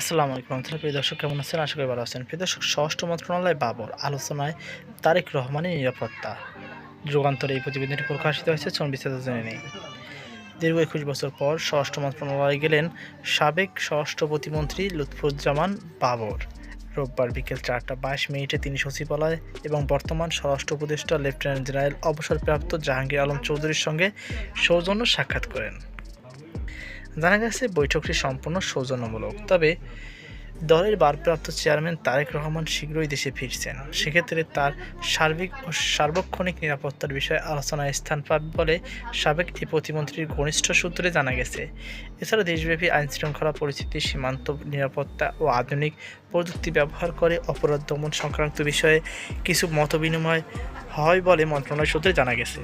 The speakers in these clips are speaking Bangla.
আসসালামু আলাইকুম রহমতুল্লাহ। প্রিয় দর্শক, কেমন আছেন? আশা করি ভালো আছেন। প্রিয় দর্শক স্বরাষ্ট্র মন্ত্রণালয় বাবর আলোচনায় তারেক রহমানের নিরাপত্তা। যুগান্তরে এই প্রতিবেদনটি প্রকাশিত হয়েছে, চলুন বিস্তারিত জেনে নেই। দীর্ঘ একুশ বছর পর স্বরাষ্ট্র মন্ত্রণালয়ে গেলেন সাবেক স্বরাষ্ট্র প্রতিমন্ত্রী লুৎফুজ্জামান বাবর। রোববার বিকেল চারটা বাইশ মিনিটে তিনি সচিবালয় এবং বর্তমান স্বরাষ্ট্র উপদেষ্টা লেফটেন্যান্ট জেনারেল অবসরপ্রাপ্ত জাহাঙ্গীর আলম চৌধুরীর সঙ্গে সৌজন্য সাক্ষাৎ করেন। জানা গেছে বৈঠকটি সম্পূর্ণ সৌজন্যমূলক। তবে দলের ভারপ্রাপ্ত চেয়ারম্যান তারেক রহমান শীঘ্রই দেশে ফিরছেন। সেক্ষেত্রে তার সার্বিক ও সার্বক্ষণিক নিরাপত্তার বিষয়ে আলোচনায় স্থান পাবে বলে সাবেক এই প্রতিমন্ত্রীর ঘনিষ্ঠ সূত্রে জানা গেছে। এছাড়া দেশব্যাপী আইনশৃঙ্খলা পরিস্থিতি, সীমান্ত নিরাপত্তা ও আধুনিক প্রযুক্তি ব্যবহার করে অপরাধ দমন সংক্রান্ত বিষয়ে কিছু মতবিনিময় হয় বলে মন্ত্রণালয় সূত্রে জানা গেছে।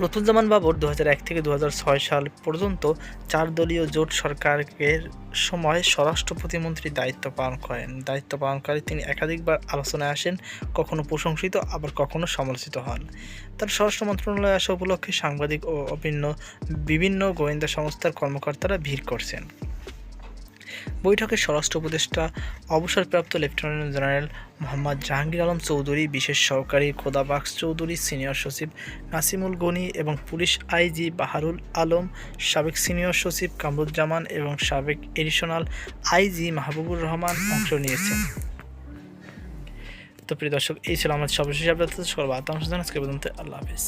লুৎফুজ্জামান বাবর দু থেকে দু হাজার ছয় সাল পর্যন্ত চার দলীয় জোট সরকারের সময় স্বরাষ্ট্র প্রতিমন্ত্রীর দায়িত্ব পালন করেন। দায়িত্ব পালনকারী তিনি একাধিকবার আলোচনায় আসেন, কখনো প্রশংসিত, আবার কখনো সমালোচিত হন। তার স্বরাষ্ট্র মন্ত্রণালয়ে আসা উপলক্ষে সাংবাদিক ও অভিন্ন বিভিন্ন গোয়েন্দা সংস্থার কর্মকর্তারা ভিড় করছেন। বৈঠকে স্বরাষ্ট্র উপদেষ্টা, অবসরপ্রাপ্ত লেফটেন্যান্ট জেনারেল মোহাম্মদ জাহাঙ্গীর আলম চৌধুরী, বিশেষ সহকারী খোদাবাক্স চৌধুরী, সিনিয়র সচিব নাসিমুল গনি এবং পুলিশ আইজি বাহারুল আলম, সাবেক সিনিয়র সচিব কামরুজ্জামান এবং সাবেক এডিশনাল আইজি মাহবুবুর রহমান অংশ নিয়েছেন। তো প্রিয় দর্শক, এই ছিল আমার সর্বশেষ আপনাদের সকল বার্তা জানাচ্ছি পর্যন্ত আল্লাহ হাফিজ।